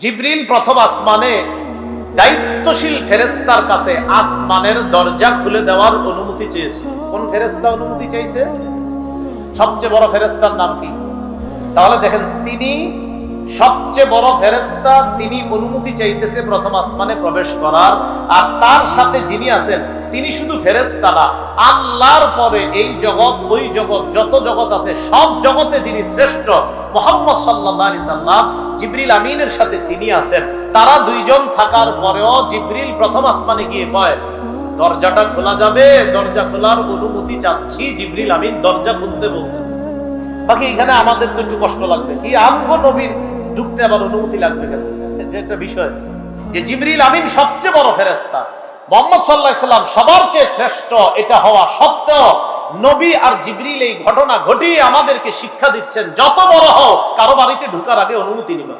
জিব্রিল প্রথম আসমানে দায়িত্বশীল ফেরেস্তার কাছে আসমানের দরজা খুলে দেওয়ার অনুমতি চেয়েছে। কোন ফেরেস্তা অনুমতি চাইছে? সবচেয়ে বড় ফেরেস্তার নাম কি? তাহলে দেখেন, তিনি সবচেয়ে বড় ফেরেস্তা তিনি অনুমতি চাইতেছে প্রথম আসমানে প্রবেশ করার। আর তার সাথে যিনি আছেন, তিনি শুধু ফেরেস্তা না, আল্লাহর পরে এই জগৎ, ওই জগৎ, যত জগৎ আছে, সব জগতে যিনি শ্রেষ্ঠ, মোহাম্মদ সাল্লাহ আলি সাল্লাম, জিব্রিল আমিনের সাথে তিনি আছেন। তারা দুইজন থাকার পরেও জিব্রিল প্রথম আসমানে গিয়ে কয়, দরজাটা খোলা যাবে, দরজা খোলার অনুমতি চাচ্ছি। জিব্রিল আমিন দরজা খুলতে বলতেছে। বাকি এখানে আমাদের তো একটু কষ্ট লাগবে। কি আমগো নবীর ঢুকতে আবার অনুমতি লাগবে কেন? একটা বিষয়। যে জিবরিল আমিন সবচেয়ে বড় ফেরেস্তা মোহাম্মদ সাল্লাহ সবার চেয়ে শ্রেষ্ঠ, এটা হওয়া সত্ত্বেও নবী আর জিবরিল এই ঘটনা ঘটিয়ে আমাদেরকে শিক্ষা দিচ্ছেন, যত বড় হও কারও বাড়িতে ঢুকার আগে অনুমতি নিবা।